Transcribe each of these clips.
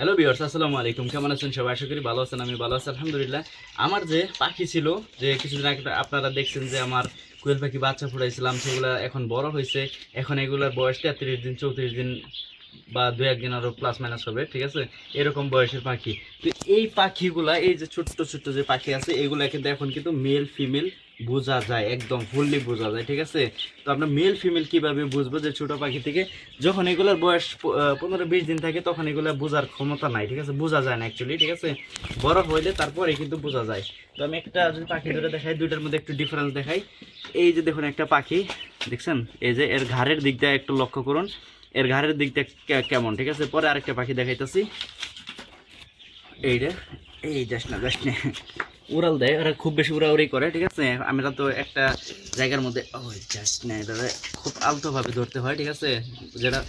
Hello বিয়ার্স আসসালামু আলাইকুম। কেমন আছেন সবাই? আশা করি ভালো আছেন, আমি ভালো আছি, আলহামদুলিল্লাহ। আমার যে পাখি ছিল, যে কিছুদিন আগে আপনারা দেখছেন যে আমার কোয়েল পাখি বাচ্চা ফুটাইছিলাম, সেগুলো এখন বড় হয়েছে। এখন এগুলোর বয়স তেত্রিশ দিন, চৌত্রিশ দিন বা দু একদিন আরও প্লাস মাইনাস হবে, ঠিক আছে? এরকম বয়সের পাখি। তো এই পাখিগুলা, এই যে ছোট্ট ছোট্ট যে পাখি আছে, এগুলা কিন্তু এখন কিন্তু মেল ফিমেল বোঝা যায়, একদম ফুললি বোঝা যায়, ঠিক আছে? তো আমরা মেল ফিমেল কীভাবে বুঝব যে ছোট পাখি থেকে? যখন এগুলোর বয়স পনেরো, বিশ দিন থাকে, তখন এগুলো বোঝার ক্ষমতা নাই, ঠিক আছে? বোঝা যায় না অ্যাকচুয়ালি ঠিক আছে? বড় হইলে তারপরে কিন্তু বোঝা যায়। তো আমি একটা যদি পাখি ধরে দেখাই, দুইটার মধ্যে একটু ডিফারেন্স দেখাই। এই যে দেখুন একটা পাখি, দেখছেন? এই যে এর ঘাড়ের দিকটা একটু লক্ষ্য করুন। এর ঘাড়ের দিকটা কেমন, ঠিক আছে? পরে আরেকটা পাখি দেখাইতেছি। এইটা এই যাস না যাস না। উড়াল দেয়, ওরা খুব বেশি উড়াউড়ি করে, ঠিক আছে? আমরা তো একটা জায়গার মধ্যে ও যাস না এটা খুব আলতোভাবে ধরতে হয়, ঠিক আছে? যেটা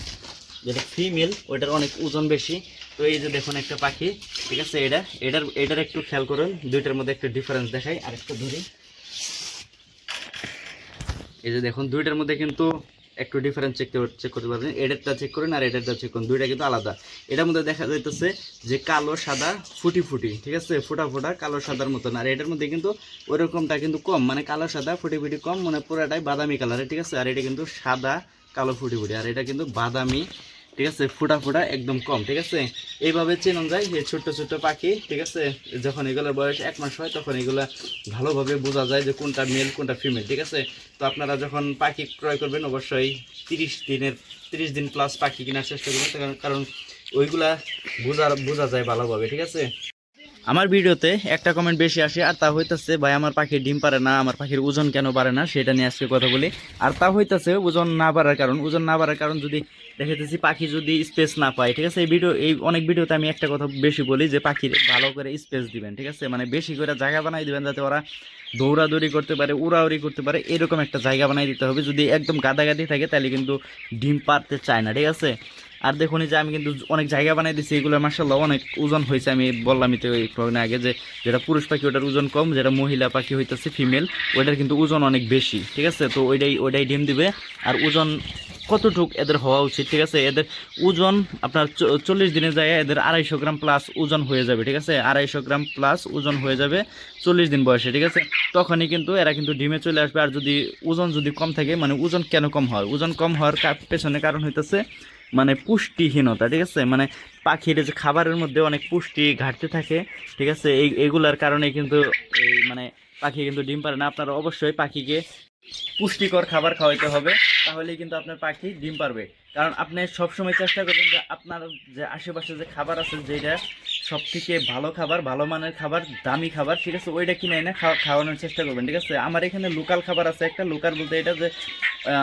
যেটা ফিমেল ওইটার অনেক ওজন বেশি। তো এই যে দেখুন একটা পাখি, ঠিক আছে? এটা এটার এটার একটু খেয়াল করুন, দুইটার মধ্যে একটু ডিফারেন্স দেখাই, আরেকটা ধরি। এই যে দেখুন, দুইটার মধ্যে কিন্তু একটু ডিফারেন্স চেক চেক করতে পারবেন। এটারটা চেক করেন আর এডেরটা চেক করুন। দুইটা কিন্তু আলাদা। এটার মধ্যে দেখা যাইতেছে যে কালো, সাদা, ফুটি ফুটি, ঠিক আছে? ফোটা ফোটা, কালো, সাদার মতন। আর এটার মধ্যে কিন্তু ওইরকমটা কিন্তু কম মানে কালো, সাদা, ফুটি ফুটি কম মানে পুরাটাই বাদামি কালারের ঠিক আছে? আর এটা কিন্তু সাদা, কালো, ফুটি ফুটি। আর এটা কিন্তু বাদামি ঠিক আছে? ফুটা ফুটা একদম কম, ঠিক আছে? এইভাবে চেন যায় যে ছোট্ট ছোট্ট পাখি, ঠিক আছে? যখন এগুলোর বয়স এক মাস হয়, তখন এগুলো ভালোভাবে বোঝা যায় যে কোনটা মেল কোনটা ফিমেল ঠিক আছে? তো আপনারা যখন পাখি ক্রয় করবেন, অবশ্যই তিরিশ দিনের, তিরিশ দিন প্লাস পাখি কেনার চেষ্টা করবেন কারণ ওইগুলা বোঝা বোঝা যায় ভালোভাবে, ঠিক আছে? আমার ভিডিওতে একটা কমেন্ট বেশি আসে, আর তা হইতেছে, ভাই, আমার পাখির ডিম পারে না, আমার পাখির ওজন কেন বাড়ে না? সেটা নিয়ে আজকে কথা বলি। আর তা হইতেছে, ওজন না বাড়ার কারণ, ওজন না বাড়ার কারণ যদি দেখাইতেছি, পাখি যদি স্পেস না পায়, ঠিক আছে? এই ভিডিও এই অনেক ভিডিওতে আমি একটা কথা বেশি বলি যে পাখির ভালো করে স্পেস দিবেন, ঠিক আছে? মানে বেশি করে জায়গা বানাই দিবেন যাতে ওরা দৌড়াদৌড়ি করতে পারে, উড়াউড়ি করতে পারে, এরকম একটা জায়গা বানাই দিতে হবে। যদি একদম গাদাগাদি থাকে, তাহলে কিন্তু ডিম পারতে চায় না, ঠিক আছে? আর দেখুন যে আমি কিন্তু অনেক জায়গা বানাই দিচ্ছি এগুলো মার্শাল্লাহ অনেক ওজন হয়েছে। আমি বললামই তো একটু আগে যে যেটা পুরুষ পাখি ওটার ওজন কম, যেটা মহিলা পাখি হইতেছে ফিমেল ওইটার কিন্তু ওজন অনেক বেশি, ঠিক আছে? তো ওইটাই ওইটাই ডিম দিবে। আর ওজন কতটুক এদের হওয়া উচিত, ঠিক আছে? এদের ওজন আপনার চল্লিশ দিনে যায়, এদের আড়াইশো গ্রাম প্লাস ওজন হয়ে যাবে, ঠিক আছে? আড়াইশো গ্রাম প্লাস ওজন হয়ে যাবে চল্লিশ দিন বয়সে, ঠিক আছে? তখনই কিন্তু এরা কিন্তু ডিমে চলে আসবে। আর যদি ওজন যদি কম থাকে মানে ওজন কেন কম হয়? ওজন কম হওয়ার পেছনে কারণ হইতেছে মানে পুষ্টিহীনতা, ঠিক আছে? মানে পাখির যে খাবারের মধ্যে অনেক পুষ্টি ঘাটতি থাকে, ঠিক আছে? এই, এগুলার কারণে কিন্তু এই মানে পাখি কিন্তু ডিম পারে না। আপনারা অবশ্যই পাখিকে পুষ্টিকর খাবার খাওয়াইতে হবে, তাহলেই কিন্তু আপনার পাখি ডিম পারবে। কারণ আপনি সবসময় চেষ্টা করবেন যে আপনার যে আশেপাশে যে খাবার আছে যেটা সব থেকে ভালো খাবার, ভালো মানের খাবার, দামি খাবার, ঠিক আছে, ওইটা কিনে এনে খাওয়া, খাওয়ানোর চেষ্টা করবেন, ঠিক আছে? আমার এখানে লোকাল খাবার আছে একটা লোকাল বলতে এটা যে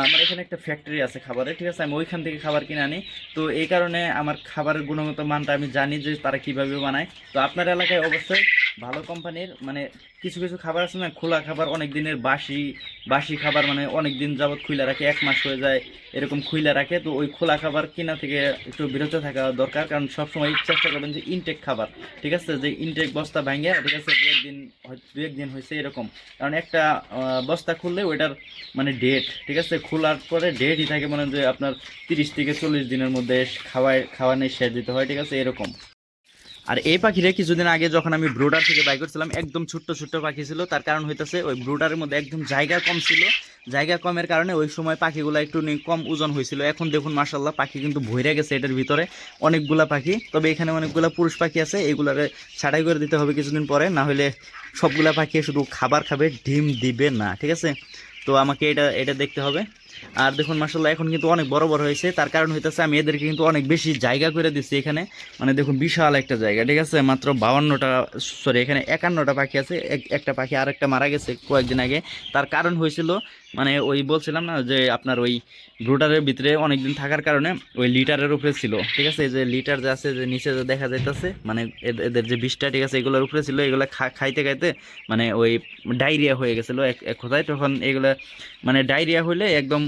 আমার এখানে একটা ফ্যাক্টরি আছে খাবারের, ঠিক আছে? আমি ওইখান থেকে খাবার কিনে আনি। তো এই কারণে আমার খাবারের গুণগত মানটা আমি জানি যে তারা কীভাবে বানায়। তো আপনার এলাকায় অবশ্যই ভালো কোম্পানির মানে কিছু কিছু খাবার আছে না, খোলা খাবার অনেক দিনের বাসি বাসি খাবার মানে অনেক দিন যাবৎ খুইলা রাখে, এক মাস হয়ে যায় এরকম খুইলা রাখে, তো ওই খোলা খাবার কিনা থেকে একটু বিরত থাকা দরকার, কারণ সবসময় চেষ্টা করবেন যে ইনটেক খাবার, ঠিক আছে? যে ইনটেক বস্তা ভাঙে ঠিক আছে দু একদিন দু একদিন হয়েছে এরকম। কারণ একটা বস্তা খুললে ওইটার মানে ডেট ঠিক আছে? খোলার পরে ডেটই থাকে মানে যে আপনার তিরিশ থেকে চল্লিশ দিনের মধ্যে খাওয়ায় খাওয়ানোর শেষ দিতে হয়, ঠিক আছে? এরকম। আর এই পাখিরে কিছুদিন আগে যখন আমি ব্রুডার থেকে বাই করছিলাম, একদম ছোট্ট ছোট্ট পাখি ছিল। তার কারণ হইতেছে, ওই ব্রুডারের মধ্যে একদম জায়গা কম ছিল। জায়গা কমের কারণে ওই সময় পাখিগুলো একটু কম ওজন হয়েছিল এখন দেখুন মার্শাল্লাহ পাখি কিন্তু ভইরা গেছে এটার ভিতরে। অনেকগুলা পাখি। তবে এখানে অনেকগুলা পুরুষ পাখি আছে, এগুলারে ছাড়াই করে দিতে হবে কিছুদিন পরে। না হলে সবগুলা পাখি শুধু খাবার খাবে, ডিম দিবে না, ঠিক আছে? তো আমাকে এটা এটা দেখতে হবে। আর দেখুন মার্শাল্লাহ এখন কিন্তু অনেক বড় বড় হয়েছে। তার কারণ হইতেছে আমি এদেরকে কিন্তু অনেক বেশি জায়গা করে দিচ্ছি এখানে। মানে দেখুন, বিশাল একটা জায়গা, ঠিক আছে? মাত্র বাউান্নটা, সরি, এখানে একান্নটা পাখি আছে। এক- একটা পাখি আর একটা মারা গেছে কয়েকদিন আগে। তার কারণ হয়েছিল মানে ওই বলছিলাম না যে আপনার ওই ব্রুডারের ভিতরে অনেকদিন থাকার কারণে ওই লিটারের উপরে ছিল, ঠিক আছে? এই যে লিটার যে আছে, যে নিচে যে দেখা যাইতেছে মানে এদ- এদের যে বিষটা, ঠিক আছে, এগুলোর উপরে ছিল, এগুলো খাইতে খাইতে মানে ওই ডায়রিয়া হয়ে গেছিল এক কথায়। তখন এগুলো মানে ডায়রিয়া হইলে একদম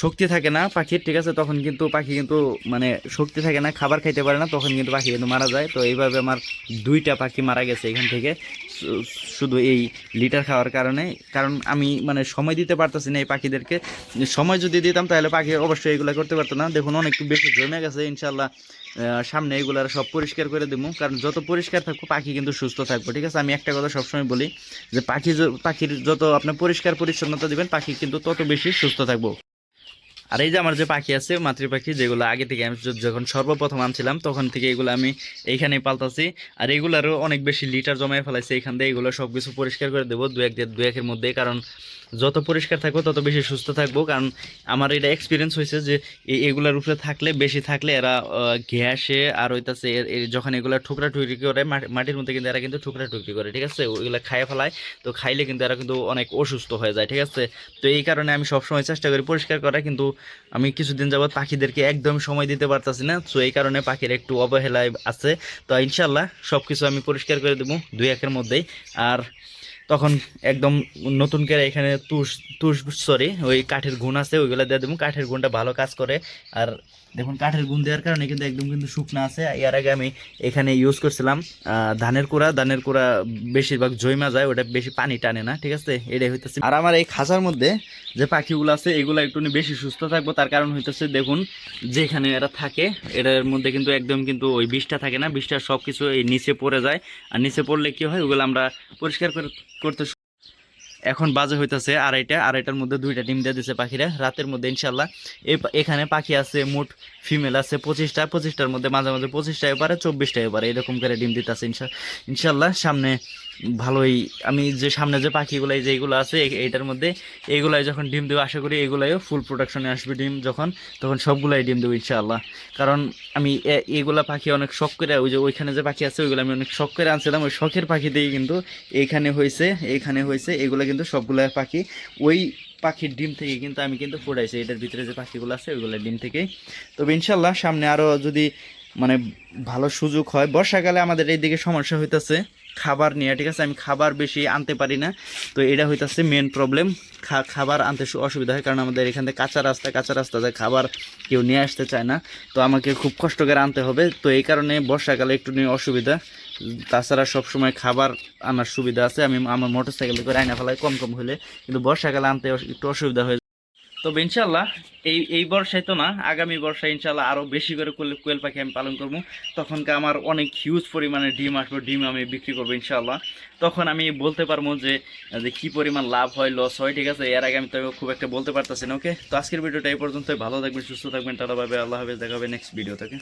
শক্তি থাকে না পাখির ঠিক আছে? তখন কিন্তু পাখি কিন্তু মানে শক্তি থাকে না, খাবার খাইতে পারে না, তখন কিন্তু পাখি কিন্তু মারা যায়। তো এইভাবে আমার দুইটা পাখি মারা গেছে এখান থেকে। শুধু এই লিটার খাওয়ার কারণে। কারণ আমি মানে সময় দিতে পারতেছি না এই পাখিদেরকে। সময় যদি দিতাম, তাহলে পাখি অবশ্যই এগুলো করতে পারতো না। দেখুন, অনেক বেশি জমে গেছে ইনশাল্লাহ সামনে এগুলার সব পরিষ্কার করে দেবো কারণ যত পরিষ্কার থাকব পাখি কিন্তু সুস্থ থাকব, ঠিক আছে? আমি একটা কথা সবসময় বলি যে, পাখি পাখির যত আপনি পরিষ্কার পরিচ্ছন্নতা দিবেন, পাখি কিন্তু তত বেশি সুস্থ থাকব আর এই যে আমার যে পাখি আছে মাতৃ পাখি যেগুলো আগে থেকে আমি যখন সর্বপ্রথম আনছিলাম, তখন থেকে এগুলো আমি এইখানেই পালতাছি। আর এগুলারও অনেক বেশি লিটার জমায় ফেলাইছে এখান দিয়ে। এগুলো সব কিছু পরিষ্কার করে দেবো দু এক দু একের মধ্যে, কারণ যত পরিষ্কার থাকব, তত বেশি সুস্থ থাকব। কারণ আমার এটা এক্সপিরিয়েন্স হয়েছে যে এগুলার উপরে থাকলে, বেশি থাকলে এরা ঘেঁষে আর হইতাছে যখন এগুলা ঠুকরা টুকরি করে মাটির মধ্যে কিন্তু এরা কিন্তু ঠুকরা টুকরি করে, ঠিক আছে? ওইগুলো খাইয়ে ফেলায়। তো খাইলে কিন্তু এরা কিন্তু অনেক অসুস্থ হয়ে যায়, ঠিক আছে? তো এই কারণে আমি সবসময় চেষ্টা করি পরিষ্কার করা, কিন্তু আমি কিছুদিন যাবত পাখিদেরকে একদম সময় দিতে পারতাছি না, তো এই কারণে পাখির একটু অবহেলায় আছে। তো ইনশাল্লাহ সব কিছু আমি পরিষ্কার করে দেবো দুই একের মধ্যেই। আর তখন একদম নতুন করে এখানে তুষ তুষ সরি ওই কাঠের গুণ আছে, ওইগুলো দিয়ে দেবো। কাঠের গুণটা ভালো কাজ করে। আর দেখুন, কাঠের গুণ দেওয়ার কারণে কিন্তু একদম কিন্তু শুকনো আছে। এর আগে আমি এখানে ইউজ করছিলাম ধানের কুড়া। ধানের কুড়া বেশিরভাগ জৈমা যায়, ওটা বেশি পানি টানে না, ঠিক আছে? এটাই হইতেছে। আর আমার এই খাঁচার মধ্যে যে পাখিগুলো আছে, এগুলো একটু বেশি সুস্থ থাকব। তার কারণ হইতেছে, দেখুন, যেখানে এরা থাকে এটার মধ্যে কিন্তু একদম কিন্তু ওই বিষটা থাকে না। বিষটা সব কিছু এই নিচে পড়ে যায়। আর নিচে পড়লে কি হয়? ওগুলো আমরা পরিষ্কার করে করতে এখন বাজে হইতেছে আড়াইটা, আড়াইটার মধ্যে দুইটা ডিম দিয়ে দিছে পাখিরা। রাতের মধ্যে ইনশাল্লাহ এখানে পাখি আছে, মোট ফিমেল আছে পঁচিশটা, পঁচিশটার মধ্যে মাঝে মাঝে পঁচিশটা পারে, চব্বিশটা পারে, এরকম করে ডিম দিতেছে ইনশা ইনশাল্লাহ সামনে ভালোই, আমি যে সামনে যে পাখিগুলো এই যে এইগুলো আছে এইটার মধ্যে এইগুলাই যখন ডিম দেবো, আশা করি এগুলাইও ফুল প্রোডাকশনে আসবে ডিম যখন, তখন সবগুলাই ডিম দেবো ইনশাআল্লাহ। কারণ আমি এ- এইগুলা পাখি অনেক শখ করে, ওই যে ওইখানে যে পাখি আছে, ওইগুলো আমি অনেক শখ করে আনছিলাম, ওই শখের পাখি দিয়েই কিন্তু এইখানে হয়েছে এখানে হয়েছে এগুলো কিন্তু সবগুলো পাখি, ওই পাখির ডিম থেকে কিন্তু আমি কিন্তু ফোটাইছি। এটার ভিতরে যে পাখিগুলো আছে, ওইগুলো ডিম থেকেই তবে ইনশাল্লাহ সামনে আরও যদি মানে ভালো সুযোগ হয়, বর্ষাকালে আমাদের এইদিকে সমস্যা হইতাছে। খাবার নিয়ে, ঠিক আছে? আমি খাবার বেশি আনতে পারি না। তো এটা হইতেছে মেন প্রবলেম খাবার আনতে অসুবিধা হয়, কারণ আমাদের এখান কাঁচা রাস্তা, কাঁচা রাস্তাতে খাবার কেউ নিয়ে আসতে চায় না। তো আমাকে খুব কষ্ট করে আনতে হবে। তো এই কারণে বর্ষাকালে একটু নিয়ে অসুবিধা। তাছাড়া সবসময় খাবার আনার সুবিধা আছে। আমি, আমার মোটর সাইকেল করে আইনা ফেলাই কম কম হলে। কিন্তু বর্ষাকালে আনতে একটু অসুবিধা হয়ে। তবে ইনশাল্লাহ এই এই বর্ষায় তো না, আগামী বর্ষায় ইনশাল্লাহ আরও বেশি করে কোয়েল পাখি আমি পালন করব। তখনকে আমার অনেক হিউজ পরিমাণে ডিম আসব, ডিম আমি বিক্রি করব ইনশাল্লাহ তখন আমি বলতে পারব যে যে কী পরিমাণ লাভ হয় লস হয়, ঠিক আছে? এর আগে আমি তো খুব একটা বলতে পারতেছি না ওকে তো আজকের ভিডিওটা এই পর্যন্ত ভালো থাকবেন, সুস্থ থাকবেন, টাটা ভাবে আল্লাহ হাফেজ, দেখা হবে নেক্সট ভিডিও থেকে